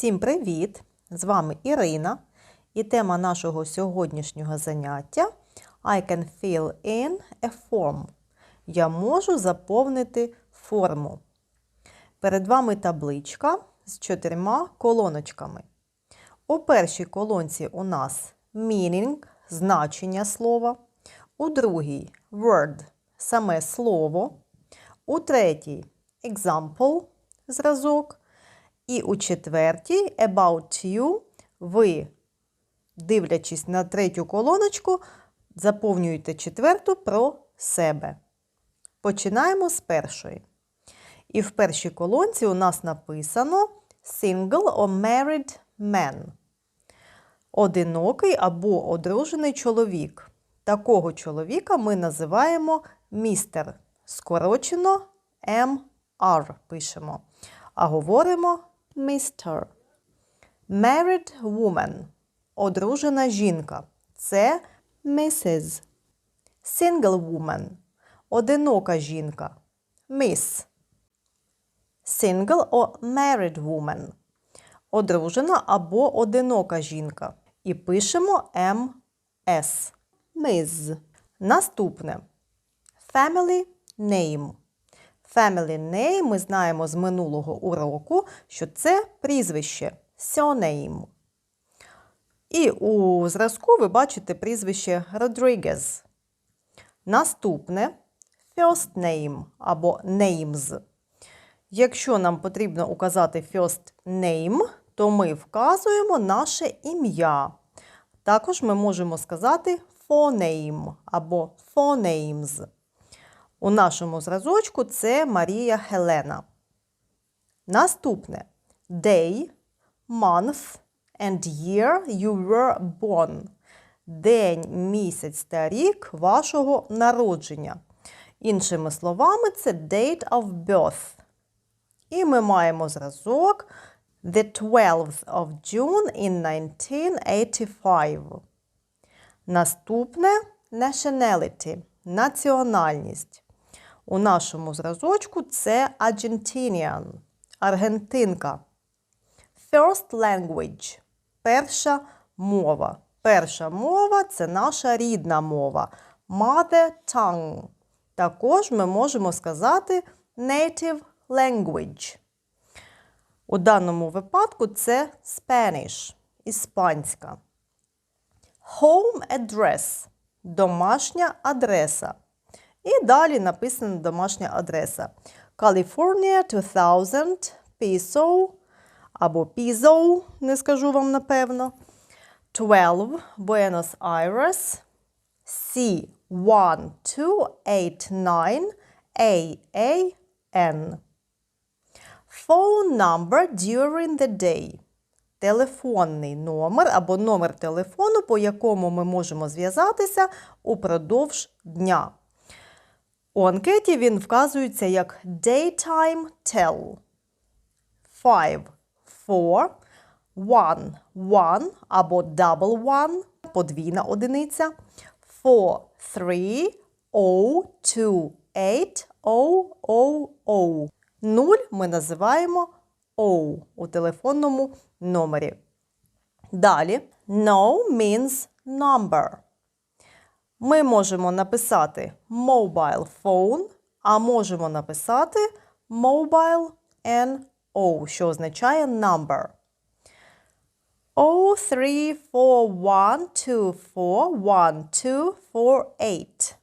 Всім привіт! З вами Ірина. І тема нашого сьогоднішнього заняття I can fill in a form. Я можу заповнити форму. Перед вами табличка з чотирма колоночками. У першій колонці у нас meaning – значення слова. У другій word – саме слово. У третій example – зразок. І у четвертій About you ви, дивлячись на третю колоночку, заповнюєте четверту про себе. Починаємо з першої. І в першій колонці у нас написано Single or married man. Одинокий або одружений чоловік. Такого чоловіка ми називаємо містер. Скорочено MR пишемо. А говоримо Mr. Married woman. Одружена жінка. Це Mrs. Single woman. Одинока жінка. Miss. Single or married woman. Одружена або одинока жінка. І пишемо MS. Miss. Наступне. Family name. Family name ми знаємо з минулого уроку, що це прізвище surname. І у зразку ви бачите прізвище Rodriguez. Наступне first name або names. Якщо нам потрібно указати first name, то ми вказуємо наше ім'я. Також ми можемо сказати phoname або phonemes. У нашому зразочку це Марія Хелена. Наступне day, month and year you were born. День, місяць та рік вашого народження. Іншими словами, це date of birth. І ми маємо зразок The 12th of June in 1985. Наступне nationality – національність. У нашому зразочку це Argentinian – аргентинка. First language – перша мова. Перша мова це наша рідна мова. Mother tongue. Також ми можемо сказати native language. У даному випадку це Spanish – іспанська. Home address – домашня адреса. І далі написана домашня адреса. California 2000 Piso або Pizzo, не скажу вам напевно. 12 Buenos Aires C1289 AAN. Phone number during the day. Телефонний номер або номер телефону, по якому ми можемо зв'язатися упродовж дня. У анкеті він вказується як Daytime Tell. 5 4 1 1 або double one подвійна одиниця. 4 3 0 2 8 0 0 0. 0 ми називаємо O у телефонному номері. Далі no means number. Ми можемо написати mobile phone, а можемо написати mobile NO, що означає number. 03412412448.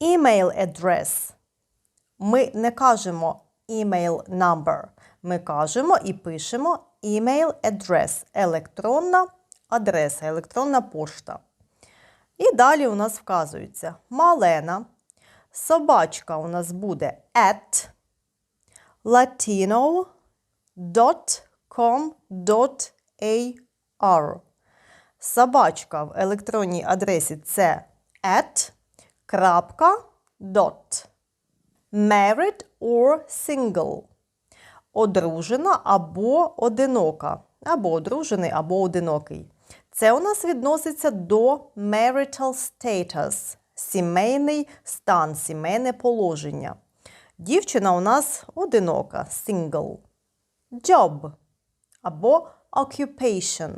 Email address. Ми не кажемо email number. Ми кажемо і пишемо email address, електронна адреса, електронна пошта. І далі у нас вказується Малена. Собачка у нас буде at latino.com.ar. Собачка в електронній адресі це at крапка dot. Married or single. Одружена або одинока. Або одружений, або одинокий. Це у нас відноситься до marital status – сімейний стан, сімейне положення. Дівчина у нас одинока, single. job або occupation.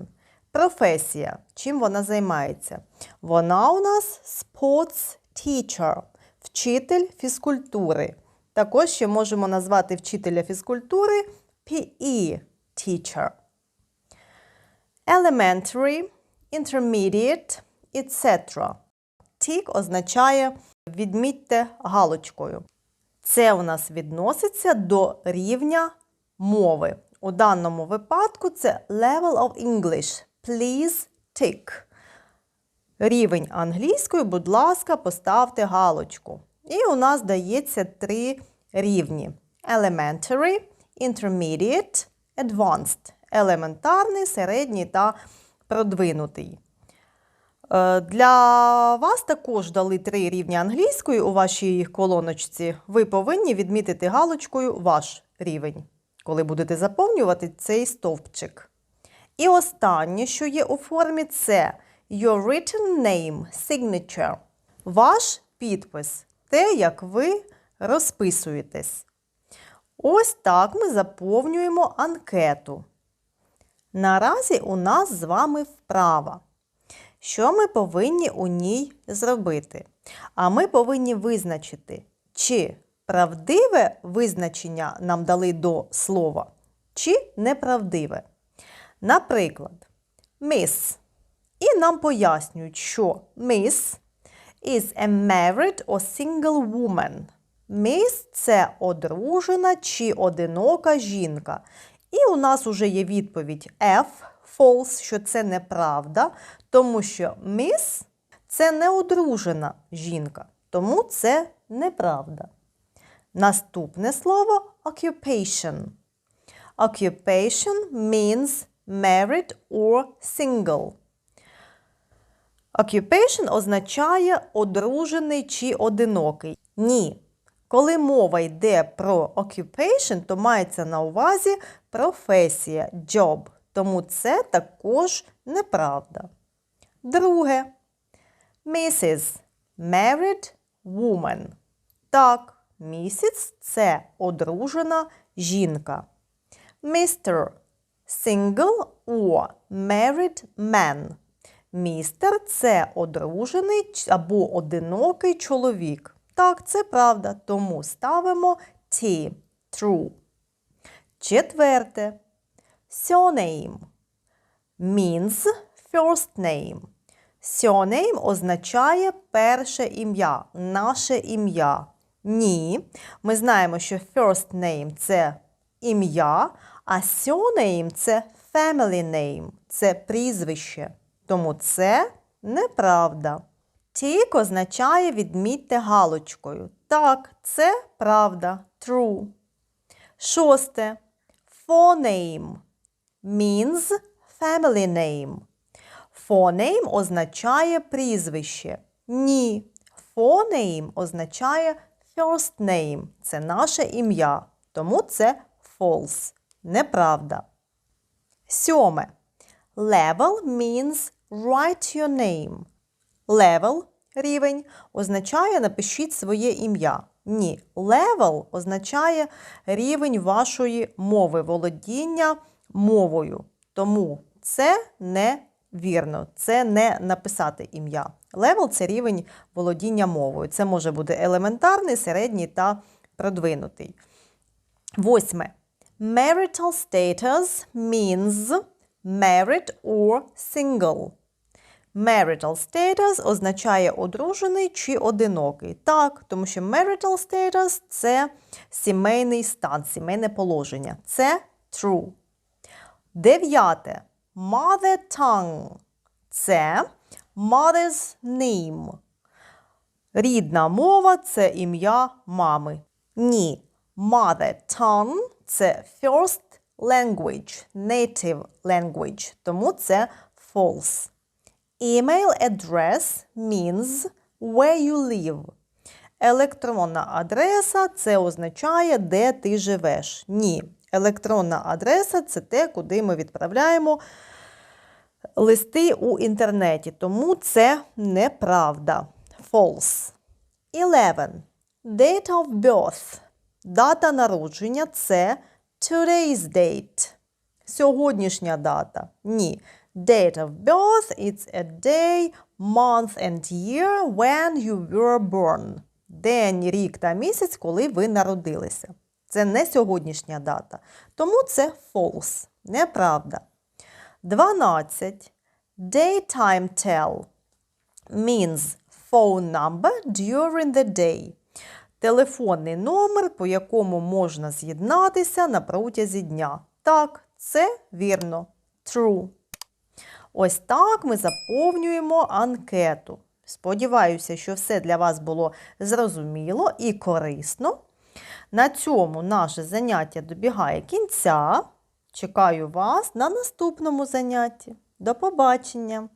Професія. Чим вона займається? Вона у нас sports teacher, вчитель фізкультури. Також ще можемо назвати вчителя фізкультури PE teacher. Elementary, intermediate, etc. Тік означає відмітьте галочкою. Це у нас відноситься до рівня мови. У даному випадку це level of English. Please tick. Рівень англійської, будь ласка, поставте галочку. І у нас дається три рівні: Elementary, Intermediate, Advanced. Елементарний, середній та продвинутий. Е, Для вас також дали три рівні англійської у вашій колоночці. Ви повинні відмітити галочкою ваш рівень, коли будете заповнювати цей стовпчик. І останнє, що є у формі, це your written name, signature. Ваш підпис, те, як ви розписуєтесь. Ось так ми заповнюємо анкету. Наразі у нас з вами вправа. Що ми повинні у ній зробити? А ми повинні визначити, чи правдиве визначення нам дали до слова, чи неправдиве. Наприклад, miss. І нам пояснюють, що miss is a married or single woman. Miss – це одружена чи одинока жінка. І у нас уже є відповідь F, false, що це неправда, тому що miss – це неодружена жінка, тому це неправда. Наступне слово occupation. Occupation means married or single. Occupation означає одружений чи одинокий. Ні. Коли мова йде про occupation, то мається на увазі професія, job. Тому це також неправда. Друге. Mrs. Married woman. Так, місяць це одружена жінка. Mr. Single or married man. Містер це одружений або одинокий чоловік. Так, це правда, тому ставимо T. True. Четверте. Surname means first name. Surname означає перше ім'я, наше ім'я. Ні. Ми знаємо, що first name – це ім'я, а surname – це family name, це прізвище. Тому це неправда. Тік означає відмітьте галочкою. Так, це правда. True. Шосте. Phoneme means family name. Phoneme означає прізвище. Ні. Phoneme означає first name. Це наше ім'я. Тому це false. Неправда. Сьоме. Level means write your name. Level – рівень означає напишіть своє ім'я. Ні, level означає рівень вашої мови, володіння мовою. Тому це не вірно, це не написати ім'я. Level – це рівень володіння мовою. Це може бути елементарний, середній та продвинутий. Восьме. Marital status means married or single. Marital status означає одружений чи одинокий. Так, тому що marital status – це сімейний стан, сімейне положення. Це true. Дев'яте. Mother tongue – це mother's name. Рідна мова це ім'я мами. Ні. Mother tongue – це first language, native language, тому це false. Email address means where you live. Електронна адреса це означає, де ти живеш. Ні. Електронна адреса це те, куди ми відправляємо листи у інтернеті. Тому це неправда. False. 11. Date of birth. Дата народження це today's date. Сьогоднішня дата. Ні. Date of birth it's a day, month and year when you were born. День, рік та місяць, коли ви народилися. Це не сьогоднішня дата. Тому це false. Неправда. 12. Daytime tell means phone number during the day. Телефонний номер, по якому можна з'єднатися на протязі дня. Так, це вірно. True. Ось так ми заповнюємо анкету. Сподіваюся, що все для вас було зрозуміло і корисно. На цьому наше заняття добігає кінця. Чекаю вас на наступному занятті. До побачення!